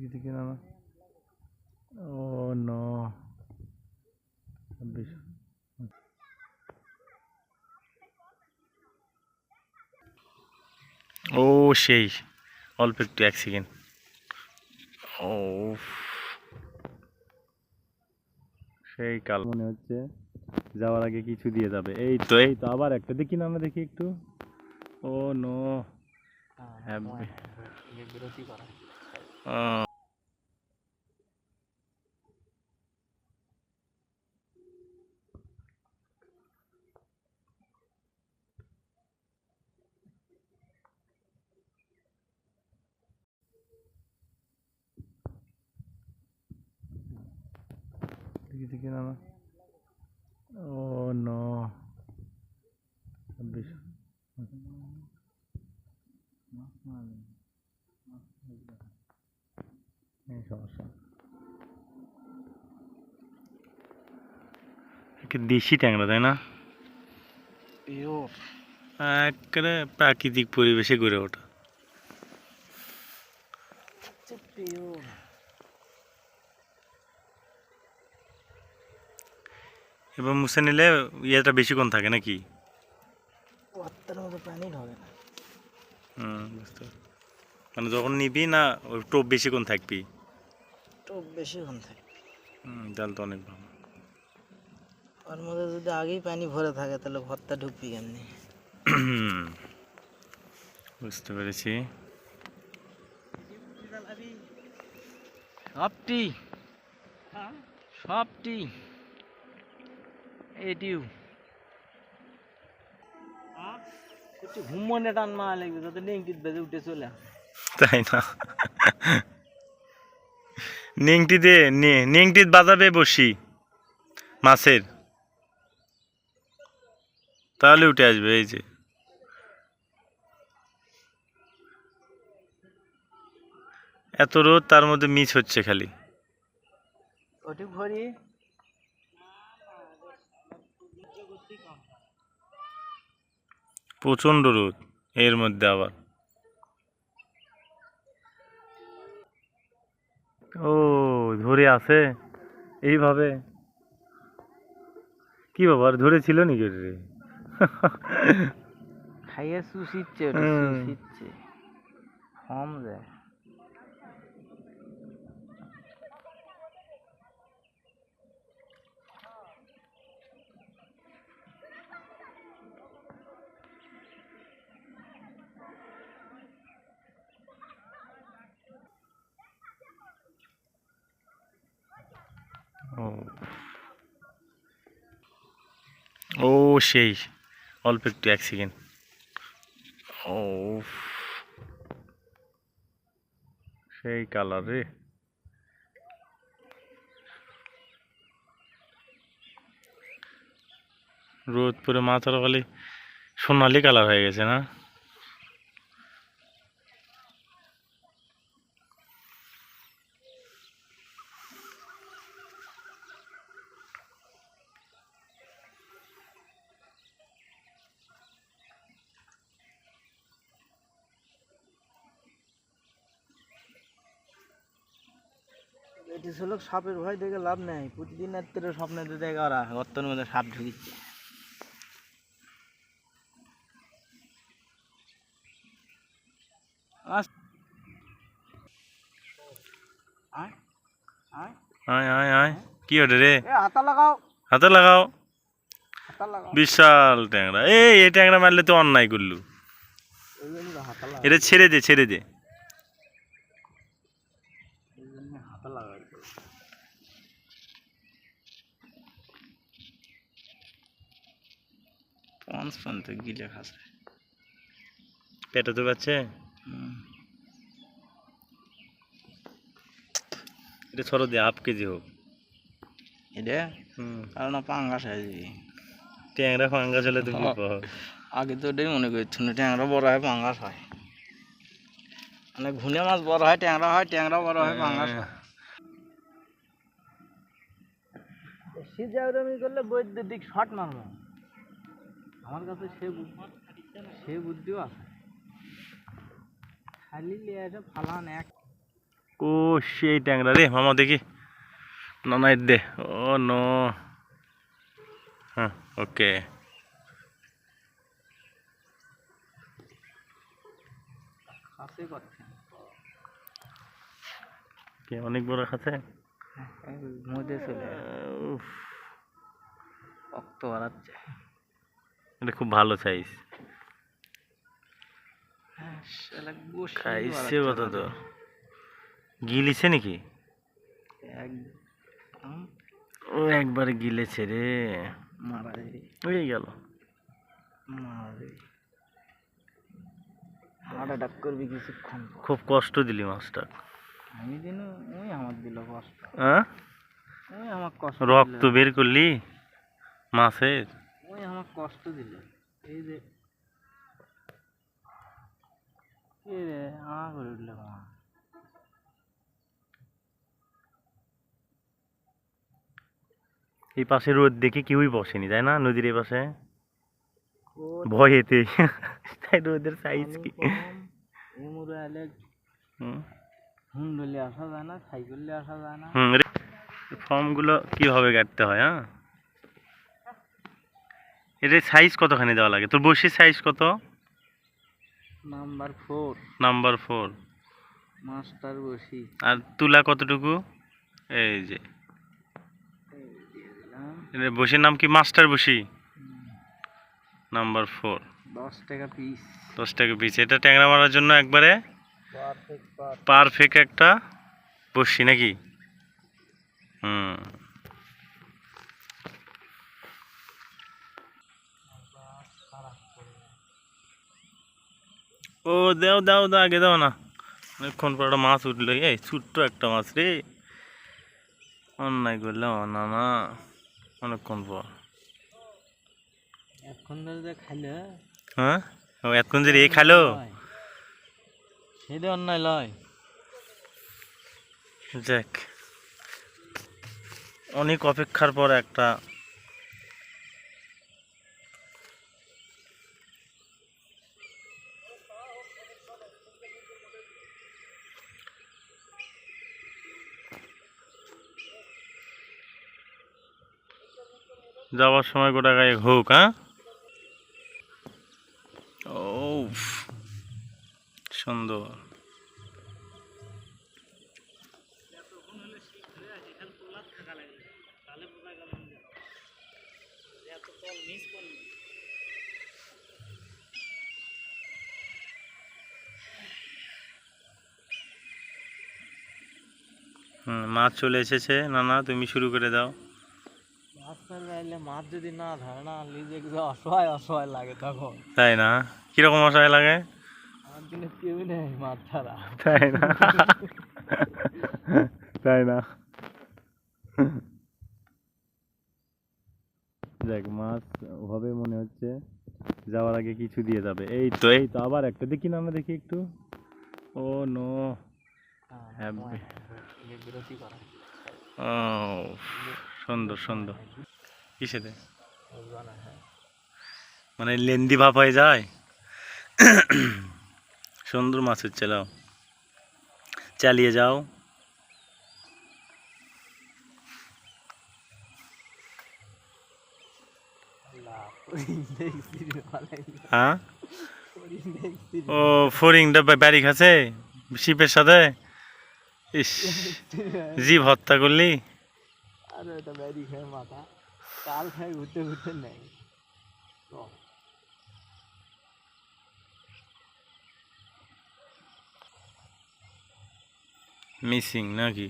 দেখি দেখি না ও নো। ও সেই। অল্প একটু এক সেকেন্ড। ও সেই কাল। মনে হচ্ছে যাওয়ার আগে কিছু দিয়ে যাবে। এই তো এই তো আবার একটা। দেখি না আমরা দেখি একটু। Oh no. হ্যাঁ বিরতি করা আহ, দেখি দেখি না না ও নো। বেশ এই সমস্যা। একটা দেশি ট্যাংরা তাই না? একেবারে প্রাকৃতিক পরিবেশে গড়ে ওঠা। এবার মুছে নিলে ইয়েটা বেশিক্ষণ থাকে নাকি? ওয়াত্তার মধ্যে পানি ঢোকে না। হুম বুঝতে পারছি। মানে যখন নিবি না ওই টোপ বেশিক্ষণ থাকবি? তো বেশিক্ষণ থাকে হুম তাহলে তো অনেক ভালো। ওর মধ্যে যদি আগেই পানি ভরে থাকে তাহলে ভর্তা ঢুকবি কেমনি? বুঝতে পেরেছি। সবটি। সবটি। একটু ঘুমনে টান মা লাগবে যাতে নেংটিত বেজে উঠে চলে তাই না? নিংটি দে নিংটি বাজাবে বসি মাছের। তাহলে উঠে আসবে এই যে। এত রোদ তার মধ্যে মিস হচ্ছে খালি। ওটি ভরি। প্রচণ্ড রোদ এর মধ্যে আবার। ও ধরে আছে? এইভাবে? কি বাবার ধরে ছিল নাকি রে? খাইয়ে সুশিচ্ছে ওটা হুম। কম যায় ও ও সেই অল্প একটু, এক সেকেন্ড। ও সেই কালার রে। রোদ পরে মাথার খালি সোনালি কালার হয়ে গেছে না? এটি ছিল সাপের ভয় দেখে লাভ নাই। প্রতিদিন রাত্রে স্বপ্নে দেখে ওরা গর্তের মধ্যে সাপ ঢুকিচ্ছে আয়, আয়। আয় আয় আয়। কি ওটা রে? এ হাতা লাগাও। হাতে লাগাও। বিশাল ট্যাংরা। এই এই ট্যাংরা মারলে তো অন্যায় করলু। এটা ছেড়ে দে ছেড়ে দে এই জন্য হাতা লাগাও পঞ্চ পঞ্চ গিলে খাসে পেটে তো পাচ্ছে এটা ছড়ো দে হাফ কেজি হোক। এটা? হুম। কারণ পাঙ্গাস ট্যাংরা চলে তো আগে তো ওটাই মনে করছি না ট্যাংরা বড় হয় পাঙ্গাস হয়। মানে ঘুনে মাছ বড় হয় ট্যাংরা হয় ট্যাংরা বড় হয় পাঙ্গাস হয়। শীত জাগরমি করলে বৈদ্যুতিক শট মারবো। আমার কাছে সে সে বুদ্ধিও আছে। খালি লিয়ে এসে ফালান এক। ও সেই ট্যাংরা রে মামা দেখি। না না দে। ও নো। হ্যাঁ ওকে। কে অনেক বড় খাচ্ছে মধ্যে চলে রক্ত বাড়াচ্ছে। এটা খুব ভালো সাইজ খাইছে কত তো? গিলিছে নাকি? ও একবার গিলেছে রে। মারা হয়ে গেল। খুব কষ্ট দিলি মাছটা। আমি দিন ওই আমার দিল কষ্ট। হ্যাঁ? ওই আমার কষ্ট রক্ত বের করলি মাছের? ওই আমার কষ্ট দিল। এই যে রে করে উঠলে মা। এই পাশে রোদ দেখে কেউই বসেনি তাই না? নদীর এই পাশে? ভয়েতে তাই রোদের সাইজ কি? হুম। ফর্মগুলো কীভাবে কাটতে হয় হ্যাঁ? এর সাইজ কতখানি দেওয়া লাগে? তোর বসির সাইজ কত? Number four number four master বসি আর তুলা কতটুকু? এই যে। বসির নাম কি? মাস্টার বসি নাম্বার ফোর দশ টাকা পিস দশ টাকা পিস এটা ট্যাংরা মারার জন্য একবারে পারফেক্ট পারফেক্ট একটা বসি নাকি? হুম। ও দাও দাও দাও আগে দাও না। অনেকক্ষণ পর একটা মাছ উঠল। এই ছোট্ট একটা মাছ রে। অন্যায় করলাম না না। অনেকক্ষণ পর। এখন ধরে যে হ্যাঁ? ও এতক্ষণ যে রে খালো সেটা অন্যায় লয়। যাক। অনেক অপেক্ষার পর একটা যাওয়ার সময় গোটা গায়ে হোক হ্যাঁ? ও সুন্দর। মাছ চলে এসেছে। না না তুমি শুরু করে দাও। মাছ যদি না ধরে না নিজে অসহায় অসহায় লাগে তখন। তাই না? কীরকম মশাই লাগে? আমার দিনে কেউ নেই মাছ ছাড়া। তাই না? তাই না? দেখ মাছ হবে মনে হচ্ছে যাওয়ার আগে কিছু দিয়ে যাবে। এই তো এই তো আবার একটা দেখি না আমরা দেখি একটু। Oh no. হ্যাঁ, ও সুন্দর সুন্দর। কিসেতে? হ্যাঁ। মানে লেন্দি ভাব হয়ে যায়? সুন্দর মাছ হচ্ছে লাও চালিয়ে যাও। হ্যাঁ? ও ফরিংটা বাড়ি খাচ্ছে শিপের সাথে? ইস জীব হত্যা করলি? আরে এটা ব্যারি খায় মাথা। কাল খায় ঘুরতে ঘুরতে নেই মিসিং নাকি